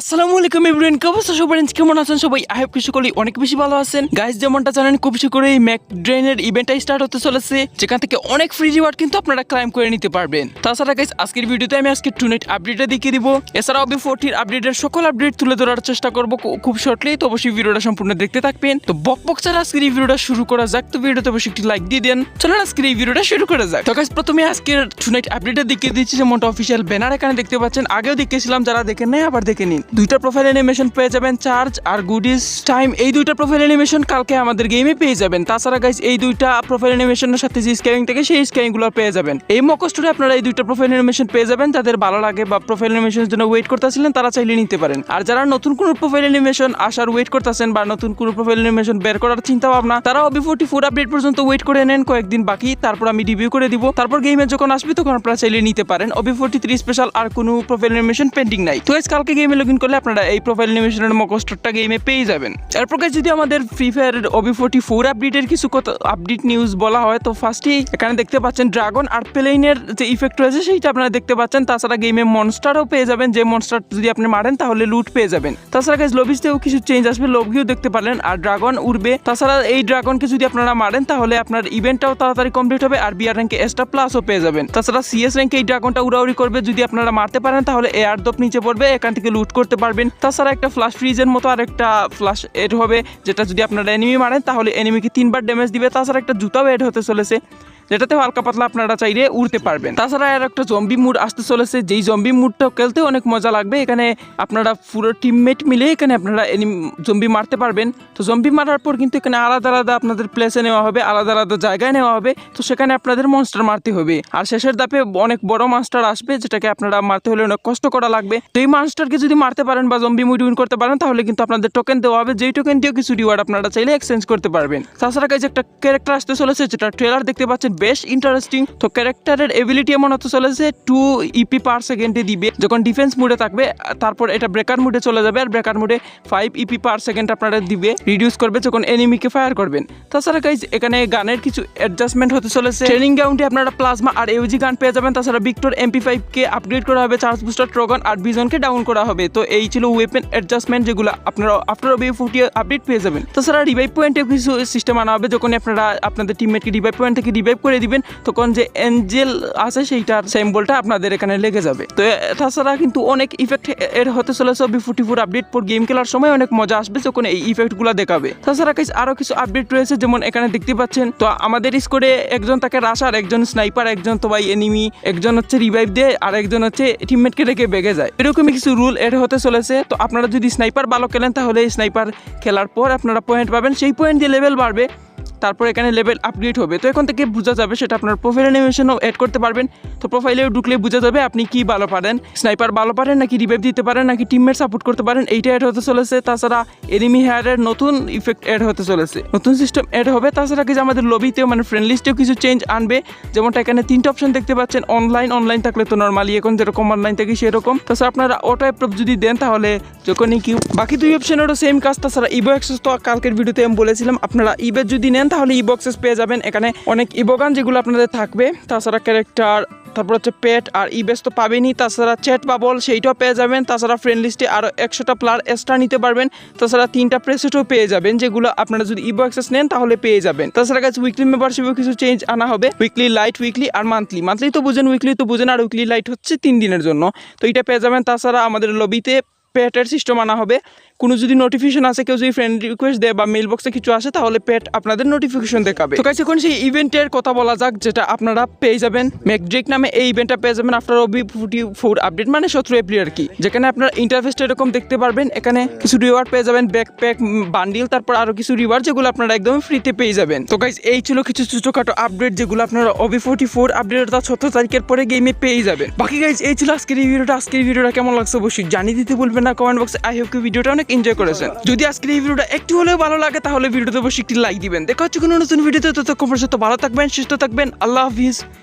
আসসালামু আলাইকুম এভরিওয়ান, কি অবস্থা সবার? কেমন আছেন সবাই? আই হোপ কিছু করলে অনেক বেশি ভালো আছেন। গাইস যেমনটা জানেন, খুব করে এই ম্যাক ড্রেনের ইভেন্টটা স্টার্ট হতে চলেছে, যেখান থেকে অনেক ফ্রি রিওয়ার্ড কিন্তু আপনারা ক্লাইম করে নিতে পারবেন। তাছাড়া গাইস আজকের ভিডিওতে আমি আজকে টু নাইট আপডেটটা দেখিয়ে দিব। এছাড়া অবি ফোরটির আপডেটের সকল আপডেট তুলে ধরার চেষ্টা করব খুব শর্টলি তো অবশ্যই ভিডিওটা সম্পূর্ণ দেখতে থাকবেন। তো বক বক ছাড়া আজকের এই ভিডিওটা শুরু করা যাক। তো ভিডিওতে অবশ্যই একটি লাইক দিয়ে দেন। চলুন আজকের এই ভিডিওটা শুরু করা যাক। তো গাইস প্রথমে আজকের টু নাইট আপডেটটা দেখিয়ে দিচ্ছি। যেমনটা অফিসিয়াল ব্যানার এখানে দেখতে পাচ্ছেন। আগেও দেখিয়েছিলাম, যারা দেখেন নাই, আবার দেখে নিন। দুইটা প্রোফাইল অ্যানিমেশন পেয়ে যাবেন চার্জ আর গুডিস টাইম এই দুইটা প্রোফাইল অ্যানিমেশন কালকে আমাদের গেমে পেয়ে যাবেন। তাছাড়া গাইস এই দুইটা প্রোফাইল অ্যানিমেশনের সাথে যে স্ক্যানিং থাকে সেই স্ক্যানিংগুলো পেয়ে যাবেন। এই মকস্টোরে আপনারা এই দুইটা প্রোফাইল অ্যানিমেশন পেয়ে যাবেন। যাদের ভালো লাগে বা প্রোফাইল অ্যানিমেশনের জন্য ওয়েট করতেছিলেন তারা চাইলে নিতে পারেন। আর যারা নতুন কোনো প্রোফাইল অ্যানিমেশন আসার ওয়েট করতেছেন বা নতুন কোনো প্রোফাইল অ্যানিমেশন বের করার চিন্তা ভাবনা তারা অবি ফোর্টি ফোর আপডেট পর্যন্ত ওয়েট করে নেন কয়েকদিন বাকি। তারপর আমি রিভিউ করে দিব। তারপর গেমে যখন আসবে তখন আপনারা চাইলে নিতে পারেন। অবি ফোর্টি থ্রি স্পেশাল আর কোনো প্রোফাইল অ্যানিমেশন পেন্ডিং নাই। তো guys, কালকে গেমে লগ ইন করলে আপনারা এই প্রোফাইল অ্যানিমেশনের মকস্টারটা গেমে পেয়ে যাবেন। এরপর যদি আমাদের ফ্রি ফায়ারের অবি ফোর্টি ফোর আপডেটের কিছু কথা আপডেট নিউজ বলা হয়, তো ফার্স্টেই এখানে দেখতে পাচ্ছেন ড্রাগন আর প্লেনের যে ইফেক্ট রয়েছে, সেইটা আপনারা দেখতে পাচ্ছেন। তাছাড়া গেমে মনস্টারও পেয়ে যাবেন। যে মনস্টার যদি আপনি মারেন, তাহলে লুট পেয়ে যাবেন। তাছাড়া গাইজ লবিসতেও কিছু চেঞ্জ আসবে লবিও দেখতে পারলেন, আর ড্রাগন উড়বে। তাছাড়া এই ড্রাগনকে যদি আপনারা মারেন, তাহলে আপনার ইভেন্টটাও তাড়াতাড়ি কমপ্লিট হবে, আর বিআর র্যাঙ্কে এক্সট্রা প্লাসও পেয়ে যাবেন। তাছাড়া সিএস র্যাঙ্কে এই ড্রাগনটা উড়াউড়ি করবে। যদি আপনারা মারতে পারেন, তাহলে এয়ার দপ নিচে পড়বে, এখান থেকে লুট করতে পারবেন। তাছাড়া একটা ফ্লাশ ফ্রিজের মতো আর একটা ফ্লাশ এড হবে, যেটা যদি আপনারা এনিমি মারেন, তাহলে এনিমিকে তিনবার ড্যামেজ দিবে। তাছাড়া একটা জুতাও এড হতে চলেছে। যেটাতে হালকা পাতলা আপনারা চাইলে উড়তে পারবেন। তাছাড়া আর একটা জম্বি মুড আসতে চলেছে। যেই জম্বি মুডটাও খেলতে অনেক মজা লাগবে। এখানে আপনারা পুরো টিমমেট মিলে এখানে আপনারা জম্বি মারতে পারবেন। তো জম্বি মারার পর কিন্তু এখানে আলাদা আলাদা আপনাদের প্লেসে নেওয়া হবে, আলাদা আলাদা জায়গায় নেওয়া হবে। তো সেখানে আপনাদের মনস্টার মারতে হবে। আর শেষের ধাপে অনেক বড় মাস্টার আসবে, যেটাকে আপনারা মারতে হলে অনেক কষ্ট করা লাগবে। তো এই মাস্টারকে যদি মারতে পারেন বা জম্বি মুড উইন করতে পারেন, তাহলে কিন্তু আপনাদের টোকেন দেওয়া হবে। যেই টোকেন দিয়েও কিছু রিওয়ার্ড আপনারা চাইলে এক্সচেঞ্জ করতে পারবেন। তাছাড়া কাছে একটা ক্যারেক্টার আসতে চলেছে, যেটা ট্রেলার দেখতে পাচ্ছেন। বেশ ইন্টারেস্টিং তো ক্যারেক্টারের এবিলিটি এমন হতে চলেছে টু ইপি পার সেকেন্ডে দিবে। যখন ডিফেন্স মুডে থাকবে, তারপর এটা ব্রেকার মুডে চলে যাবে আর ব্রেকার মুডে ফাইভ ইপি পার সেকেন্ড আপনারা দিবে রিডিউস করবে যখন এনিমিকে ফায়ার করবেন। তাছাড়া গাইজ এখানে গানের কিছু অ্যাডজাস্টমেন্ট হতে চলেছে। ট্রেনিং গ্রাউন্ডে আপনারা প্লাজমা আর ইউজি গান পেয়ে যাবেন। তাছাড়া ভিক্টর এমপি ফাইভকে আপগ্রেড করা হবে চার্জ বুস্টার ট্রগন আর বিজনকে ডাউন করা হবে। তো এই ছিল ওয়েপেন অ্যাডজাস্টমেন্ট যেগুলো আপনারা আফটার অবি ফুটি আপডেট পেয়ে যাবেন। তাছাড়া রিভাইভ পয়েন্টেও কিছু সিস্টেম আনা হবে। যখন আপনারা আপনাদের টিমমেটকে রিভাইভ পয়েন্ট থেকে রিভাইভ করে দিবেন, তখন যে এঞ্জেল আছে সেইটার সিম্বলটা আপনাদের এখানে লেগে যাবে। তো তাছাড়া কিন্তু অনেক ইফেক্ট এর হতে চলেছে বি ফুটি ফোর আপডেট পর গেম খেলার সময় অনেক মজা আসবে যখন এই ইফেক্টগুলো দেখাবে। তাছাড়া কিছু আরও কিছু আপডেট রয়েছে, যেমন এখানে দেখতে পাচ্ছেন, তো আমাদের স্কোরে একজন তাকে রাশার একজন স্নাইপার একজন তো ভাই এনিমি একজন হচ্ছে রিভাইভ দেয় আর একজন হচ্ছে টিমমেটকে রেখে বেগে যায়। এরকমই কিছু রুল এর হতে চলেছে, তো আপনারা যদি স্নাইপার ভালো খেলেন, তাহলে স্নাইপার খেলার পর আপনারা পয়েন্ট পাবেন। সেই পয়েন্ট দিয়ে লেভেল বাড়বে তারপর এখানে লেভেল আপগ্রেড হবে। তো এখন থেকে বোঝা যাবে সেটা আপনার প্রোফাইল অ্যানিমেশনও অ্যাড করতে পারবেন। তো প্রোফাইলেও ঢুকলে বোঝা যাবে আপনি কি ভালো পারেন। স্নাইপার ভালো পারেন নাকি রিভাইভ দিতে পারেন নাকি টিমমেট সাপোর্ট করতে পারেন, এইটা অ্যাড হতে চলেছে। তাছাড়া এনিমি হেয়ারের নতুন ইফেক্ট অ্যাড হতে চলেছে। নতুন সিস্টেম অ্যাড হবে। তাছাড়া কিছু আমাদের লবিতেও মানে ফ্রেন্ড লিস্টেও কিছু চেঞ্জ আনবে। যেমনটা এখানে তিনটা অপশন দেখতে পাচ্ছেন অনলাইন অনলাইন থাকলে তো নর্মালি এখন যেরকম অনলাইন থাকি সেরকম। তাছাড়া আপনারা অটো অ্যাপ্রুভ যদি দেন তাহলে যখনই কি বাকি দুই অপশানেরও সেম কাজ, তাছাড়া ইবো অ্যাক্সেস তো কালকের ভিডিওতে আমি বলেছিলাম, আপনারা ইবে যদি নেন, তাহলে ইবো অ্যাক্সেস পেয়ে যাবেন। এখানে অনেক ইবোগান যেগুলো আপনাদের থাকবে। তাছাড়া ক্যারেক্টার তারপর হচ্ছে পেট আর ইবেস তো পাবেনই। তাছাড়া চ্যাট বাবল সেইটাও পেয়ে যাবেন। তাছাড়া ফ্রেন্ড লিস্টে আরও একশোটা প্লার এক্সট্রা নিতে পারবেন। তাছাড়া তিনটা প্রেসেটও পেয়ে যাবেন, যেগুলো আপনারা যদি ইবো অ্যাক্সেস নেন, তাহলে পেয়ে যাবেন। তাছাড়া কাছে উইকলি মেম্বারশিপেও কিছু চেঞ্জ আনা হবে। উইকলি লাইট উইকলি আর মান্থলি মান্থলি তো বুঝেন উইকলি তো বুঝেন, আর উইকলি লাইট হচ্ছে তিন দিনের জন্য। তো এটা পেয়ে যাবেন। তাছাড়া আমাদের লবিতে পেটের সিস্টেম আনা হবে। কোনো যদি নোটিফিকেশন আসে, কেউ যদি ফ্রেন্ড রিকোয়েস্ট দেয় বা মেল বক্সে কিছু আসে, তাহলে পেট আপনাদের নোটিফিকেশন দেখাবে। তো কাছে এখন সেই ইভেন্টের কথা বলা যাক, যেটা আপনারা পেয়ে যাবেন। ম্যাকড্রিক নামে এই ইভেন্টটা পেয়ে যাবেন after OB forty four update মানে সতেরো এপ্রিল আর কি। যেখানে আপনার ইন্টারফেসটা এরকম দেখতে পারবেন, এখানে কিছু রিওয়ার্ড পেয়ে যাবেন ব্যাকপ্যাক বান্ডিল তারপর আরও কিছু রিওয়ার্ড যেগুলো আপনারা একদম ফ্রিতে পেয়ে যাবেন। তো গাইজ এই ছিল কিছু ছোটখাটো আপডেট যেগুলো আপনারা ওবি ফোর্টি ফোর আপডেট তার সতেরো তারিখের পরে গেমে পেয়ে যাবেন। বাকি গাইজ এই ছিল আজকের এই ভিডিওটা আজকের ভিডিওটা কেমন লাগছে অবশ্যই জানিয়ে দিতে বলবেন না। কমেন্ট বক্সে আই হোপ কি ভিডিওটা অনেক এনজয় করেছেন। যদি আজকের এই ভিডিওটা একটু হলেও ভালো লাগে, তাহলে ভিডিওতে অবশ্যই একটি লাইক দিবেন। দেখা হচ্ছে কোনো নতুন ভিডিওতে, ততক্ষণ পর্যন্ত ভালো থাকবেন, সুস্থ থাকবেন। আল্লাহ হাফিজ।